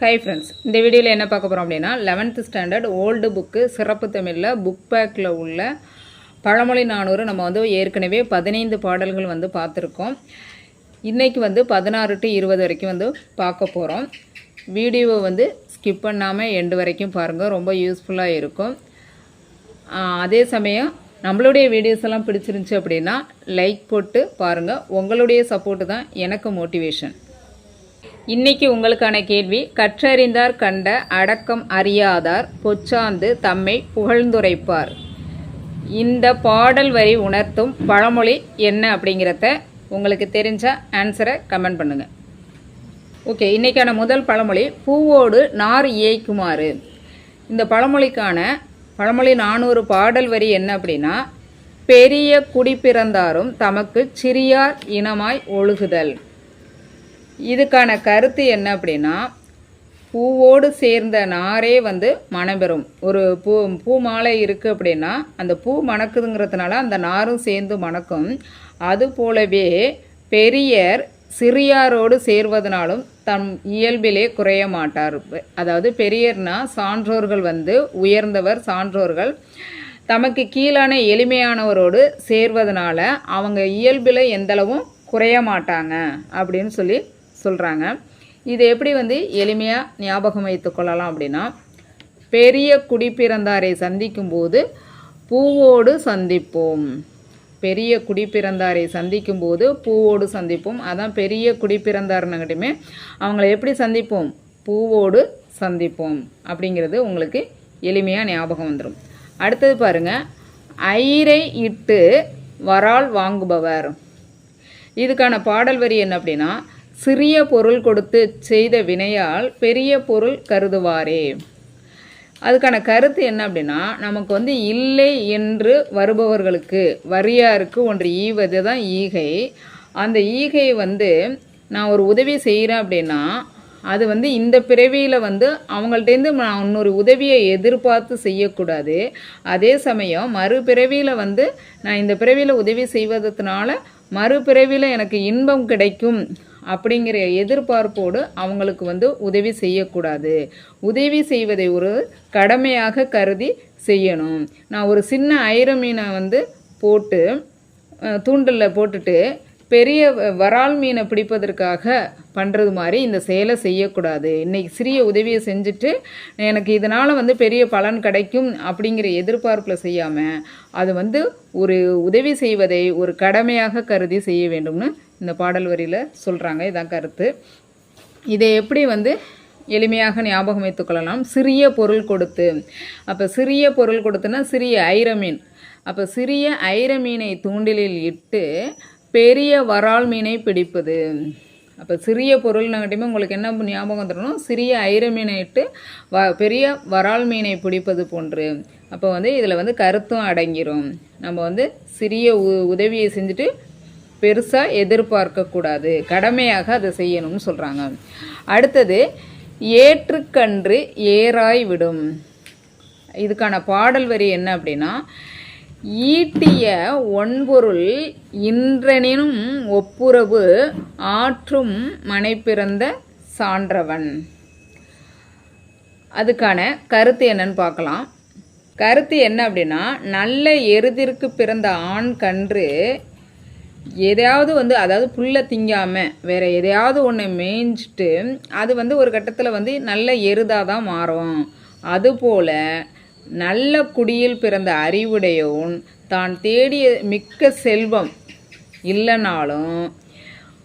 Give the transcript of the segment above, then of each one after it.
Hi friends இந்த வீடியோவில் என்ன பார்க்க போகிறோம் அப்படின்னா லெவன்த்து ஸ்டாண்டர்ட் ஓல்டு புக்கு சிறப்பு தமிழில் புக் பேக்கில் உள்ள பழமொழி நானூறு நம்ம வந்து ஏற்கனவே பதினைந்து பாடல்கள் வந்து பார்த்துருக்கோம். இன்றைக்கி வந்து பதினாறு டு இருபது வரைக்கும் வந்து பார்க்க போகிறோம் வீடியோவை வந்து ஸ்கிப் பண்ணாமல் எண்டு வரைக்கும் பாருங்கள் ரொம்ப யூஸ்ஃபுல்லாக இருக்கும். அதே சமயம் நம்மளுடைய வீடியோஸ் எல்லாம் பிடிச்சிருந்துச்சு அப்படின்னா லைக் போட்டு பாருங்கள் உங்களுடைய சப்போர்ட்டு தான் எனக்கு மோட்டிவேஷன் இன்னைக்கு உங்களுக்கான கேள்வி கற்றறிந்தார் கண்ட அடக்கம் அறியாதார் பொச்சாந்து தம்மை புகழ்ந்துரைப்பார். இந்த பாடல் வரி உணர்த்தும் பழமொழி என்ன அப்படிங்கிறத உங்களுக்கு தெரிஞ்ச ஆன்சரை கமெண்ட் பண்ணுங்கள் ஓகே இன்னைக்கான முதல் பழமொழி பூவோடு நார் இயக்குமாறு. இந்த பழமொழிக்கான பழமொழி நானூறு பாடல் வரி என்ன அப்படின்னா பெரிய குடி பிறந்தாரும் தமக்கு சிறியார் இனமாய் ஒழுகுதல். இதுக்கான கருத்து என்ன அப்படின்னா பூவோடு சேர்ந்த நாரே வந்து மணம்பெறும் ஒரு பூ பூ மாலை இருக்குது அப்படின்னா அந்த பூ மணக்குதுங்கிறதுனால அந்த நாரும் சேர்ந்து மணக்கும். அது போலவே பெரியர் சிறியாரோடு சேர்வதனாலும் தம் இயல்பிலே குறைய மாட்டார். அதாவது பெரியர்னா சான்றோர்கள் வந்து உயர்ந்தவர் சான்றோர்கள். தமக்கு கீழான எளிமையானவரோடு சேர்வதனால அவங்க இயல்பில் எந்தளவும் குறைய மாட்டாங்க அப்படின்னு சொல்லி சொல்கிறாங்க இது எப்படி வந்து எளிமையாக ஞாபகம் வைத்து கொள்ளலாம் அப்படின்னா பெரிய குடிப்பிறந்தாரை சந்திக்கும்போது பூவோடு சந்திப்போம். பெரிய குடிப்பிறந்தாரை சந்திக்கும்போது பூவோடு சந்திப்போம். அதான் பெரிய குடிப்பிறந்தாருன்னுகிட்டுமே அவங்கள எப்படி சந்திப்போம்? பூவோடு சந்திப்போம். அப்படிங்கிறது உங்களுக்கு எளிமையாக ஞாபகம் வந்துடும் அடுத்தது பாருங்க. ஐரை இட்டு வரால் வாங்குபவர். இதுக்கான பாடல் வரி என்ன அப்படின்னா சிறிய பொருள் கொடுத்து செய்த வினையால் பெரிய பொருள் கருதுவாரே. அதுக்கான கருத்து என்ன அப்படின்னா நமக்கு வந்து இல்லை என்று வருபவர்களுக்கு வரியாருக்கு ஒன்று ஈவது தான் ஈகை. அந்த ஈகை வந்து நான் ஒரு உதவி செய்கிறேன் அப்படின்னா அது வந்து இந்த பிறவியில் வந்து அவங்கள்ட்டேருந்து நான் இன்னொரு உதவியை எதிர்பார்த்து செய்யக்கூடாது. அதே சமயம் மறுபிறவியில் வந்து நான் இந்த பிறவியில் உதவி செய்வதனால மறுபிறவியில் எனக்கு இன்பம் கிடைக்கும். அப்படிங்கிற எதிர்பார்ப்போடு அவங்களுக்கு வந்து உதவி செய்யக்கூடாது. உதவி செய்வதை ஒரு கடமையாக கருதி செய்யணும். நான் ஒரு சின்ன ஐர மீனை வந்து போட்டு தூண்டலில் தூண்டிலில் போட்டுட்டு பெரிய வ- வரால் மீனை பிடிப்பதற்காக பண்ணுறது மாதிரி இந்த செயலை செய்யக்கூடாது. இன்னைக்கு சிறிய உதவியை செஞ்சுட்டு எனக்கு இதனால் வந்து பெரிய பலன் கிடைக்கும் அப்படிங்கிற எதிர்பார்ப்பில் செய்யாமல் அது வந்து ஒரு உதவி செய்வதை ஒரு கடமையாக கருதி செய்ய வேண்டும்னு இந்த பாடல் வரியில் சொல்கிறாங்க இதான் கருத்து. இதை எப்படி வந்து எளிமையாக ஞாபகம் வைத்துக்கொள்ளலாம் சிறிய பொருள் கொடுத்து. அப்போ சிறிய பொருள் கொடுத்துன்னா சிறிய ஐரமீன் அப்போ சிறிய ஐர மீனை தூண்டிலில் இட்டு பெரிய வரால் மீனை பிடிப்பது. அப்போ சிறிய பொருள்னாகட்டுமே உங்களுக்கு என்ன ஞாபகம் தரணும் சிறிய ஐர மீனை இட்டு வ பெரிய வரால் மீனை பிடிப்பது போன்று. அப்போ வந்து இதில் வந்து கருத்தும் அடங்கிரும். நம்ம வந்து சிறிய உ உதவியை செஞ்சுட்டு பெருசாக எதிர்பார்க்கக்கூடாது கடமையாக அதை செய்யணும்னு சொல்கிறாங்க அடுத்தது ஏற்றுக்கன்று ஏறாய் விடும். இதுக்கான பாடல் வரி என்ன அப்படின்னா ஈட்டிய ஒன்பொருள் இன்றெனினும் ஒப்புரவு ஆற்றும் மனை பிறந்த சான்றவன். அதுக்கான கருத்து என்னன்னு பார்க்கலாம். கருத்து என்ன அப்படின்னா நல்ல எருதிற்கு பிறந்த ஆண் கன்று எதையாவது வந்து அதாவது புல்லை திங்காமல் வேறு எதையாவது ஒன்று மேய்ஞ்சிட்டு அது வந்து ஒரு கட்டத்தில் வந்து நல்ல எருதாக தான் மாறும். அதுபோல் நல்ல குடியில் பிறந்த அறிவுடையவன் தான் தேடிய மிக்க செல்வம் இல்லைனாலும்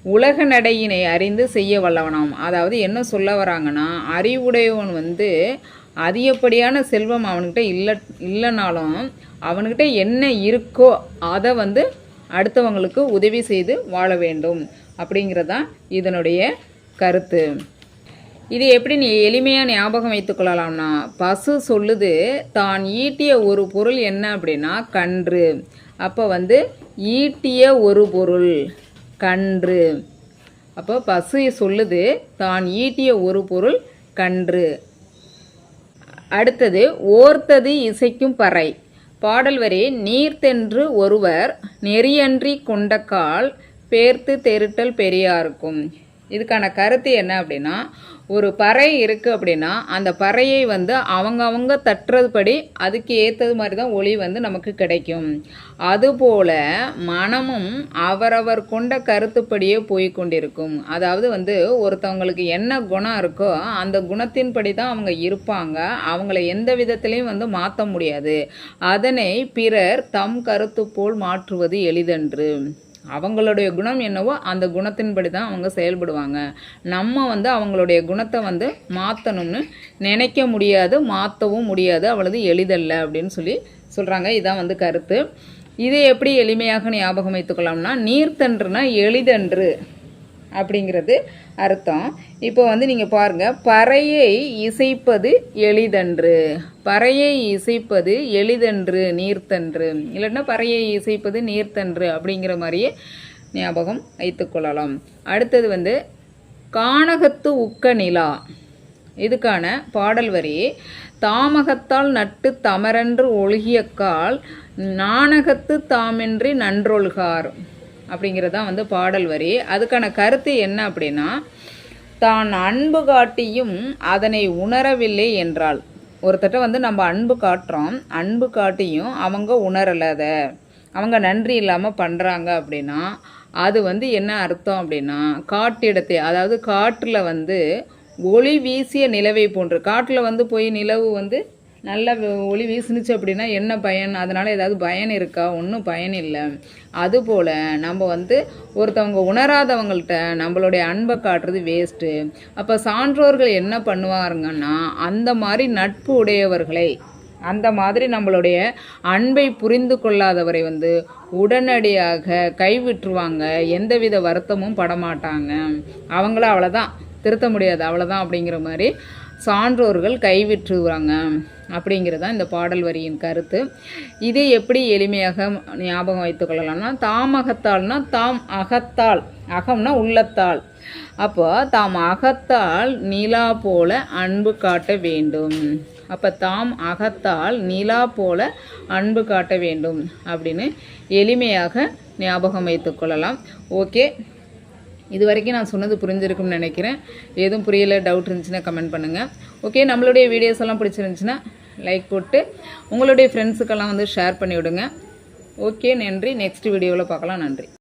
உலக நடையினை அறிந்து செய்ய வல்லவனாம். அதாவது என்ன சொல்ல வராங்கன்னா அறிவுடையவன் வந்து அதிகப்படியான செல்வம் அவன்கிட்ட இல்லை இல்லைனாலும் அவன்கிட்ட என்ன இருக்கோ அதை வந்து அடுத்தவங்களுக்கு உதவி செய்து வாழ வேண்டும். அப்படிங்கிறதான் இதனுடைய கருத்து. இது எப்படி நீ எளிமையாக ஞாபகம் வைத்துக் கொள்ளலாம்னா பசு சொல்லுது தான் ஈட்டிய ஒரு பொருள் என்ன அப்படின்னா கன்று. அப்போ வந்து ஈட்டிய ஒரு பொருள் கன்று. அப்போ பசு சொல்லுது தான் ஈட்டிய ஒரு பொருள் கன்று. அடுத்தது ஓர்த்தது இசைக்கும் பறை. பாடல் வரி நீர்த்தென்று ஒருவர் நெறியன்றி கொண்டக்கால் பேர்த்து தெருட்டல் பெரியாருக்கும். இதுக்கான கருத்து என்ன அப்படின்னா ஒரு பறை இருக்குது அப்படின்னா அந்த பறையை வந்து அவங்க அவங்க தட்டுறதுபடி அதுக்கு ஏற்றது மாதிரி தான் ஒளி வந்து நமக்கு கிடைக்கும். அதுபோல் மனமும் அவரவர் கொண்ட கருத்துப்படியே போய் கொண்டிருக்கும் அதாவது வந்து ஒருத்தவங்களுக்கு என்ன குணம் இருக்கோ அந்த குணத்தின்படி தான் அவங்க இருப்பாங்க. அவங்கள எந்த விதத்திலையும் வந்து மாற்ற முடியாது. அதனை பிறர் தம் கருத்து போல் மாற்றுவது எளிதன்று. அவங்களுடைய குணம் என்னவோ அந்த குணத்தின்படி தான் அவங்க செயல்படுவாங்க. நம்ம வந்து அவங்களுடைய குணத்தை வந்து மாற்றணும்னு நினைக்க முடியாது மாற்றவும் முடியாது அவ்வளவு எளிதல்ல அப்படின்னு சொல்லி சொல்கிறாங்க இதான் வந்து கருத்து. இதை எப்படி எளிமையாக ஞாபகம் வைத்துக்கொள்ளலாம்னா நீர்த்தன்றுனா எளிதன்று. அப்படிங்கிறது அர்த்தம். இப்போ வந்து நீங்கள் பாருங்கள் பறையை இசைப்பது எளிதன்று. பறையை இசைப்பது எளிதன்று நீர்த்தன்று. இல்லைன்னா பறையை இசைப்பது நீர்த்தன்று அப்படிங்கிற மாதிரியே ஞாபகம் வைத்துக்கொள்ளலாம் அடுத்தது வந்து கானகத்து உக்க நிலா. இதுக்கான பாடல் வரி தாமகத்தால் நட்டு தமரன்று ஒழுகியக்கால் நாணகத்து தாமின்றி நன்றொழுகார். அப்படிங்கிறது தான் வந்து பாடல் வரி. அதுக்கான கருத்து என்ன அப்படின்னா தான் அன்பு காட்டியும் அதனை உணரவில்லை என்றால் ஒருத்தட்ட வந்து நம்ம அன்பு காட்டுறோம் அன்பு காட்டியும் அவங்க உணரலாத. அதை அவங்க நன்றி இல்லாமல் பண்ணுறாங்க அப்படின்னா அது வந்து என்ன அர்த்தம் அப்படின்னா காட்டிடத்தை அதாவது காட்டில் வந்து ஒளி வீசிய நிலவை போன்று காட்டில் வந்து போய் நிலவு வந்து நல்ல ஒளி வீசுனுச்சு அப்படின்னா என்ன பயன்? அதனால் ஏதாவது பயன் இருக்கா? ஒன்றும் பயன் இல்லை. அதுபோல் நம்ம வந்து ஒருத்தவங்க உணராதவங்கள்ட்ட நம்மளுடைய அன்பை காட்டுறது வேஸ்ட்டு அப்போ சான்றோர்கள் என்ன பண்ணுவாருங்கன்னா அந்த மாதிரி நட்பு உடையவர்களை அந்த மாதிரி நம்மளுடைய அன்பை புரிந்து கொள்ளாதவரை வந்து உடனடியாக கைவிட்டுருவாங்க. எந்தவித வருத்தமும் படமாட்டாங்க. அவங்கள அவ்வளோதான் திருத்த முடியாது. அவ்வளோதான் அப்படிங்கிற மாதிரி சான்றோர்கள் கைவிட்டுருவாங்க அப்படிங்கிறது தான் இந்த பாடல் வரியின் கருத்து. இதை எப்படி எளிமையாக ஞாபகம் வைத்துக்கொள்ளலாம்னா தாம் அகத்தால்னா தாம் அகத்தால் அகம்னா உள்ளத்தால் அப்போ தாம் அகத்தால் நிலா போல அன்பு காட்ட வேண்டும். அப்போ தாம் அகத்தால் நிலா போல அன்பு காட்ட வேண்டும் அப்படின்னு எளிமையாக ஞாபகம் வைத்துக்கொள்ளலாம் ஓகே. இது வரைக்கும் நான் சொன்னது புரிஞ்சிருக்கும்னு நினைக்கிறேன். எதுவும் புரியல டவுட் இருந்துச்சுன்னா கமெண்ட் பண்ணுங்கள் ஓகே நம்மளுடைய வீடியோஸ் எல்லாம் பிடிச்சிருந்துச்சுன்னா லைக் போட்டு உங்களுடைய ஃப்ரெண்ட்ஸுக்கெல்லாம் வந்து ஷேர் பண்ணி விடுங்க ஓகே நன்றி நெக்ஸ்ட் வீடியோவில் பார்க்கலாம். நன்றி.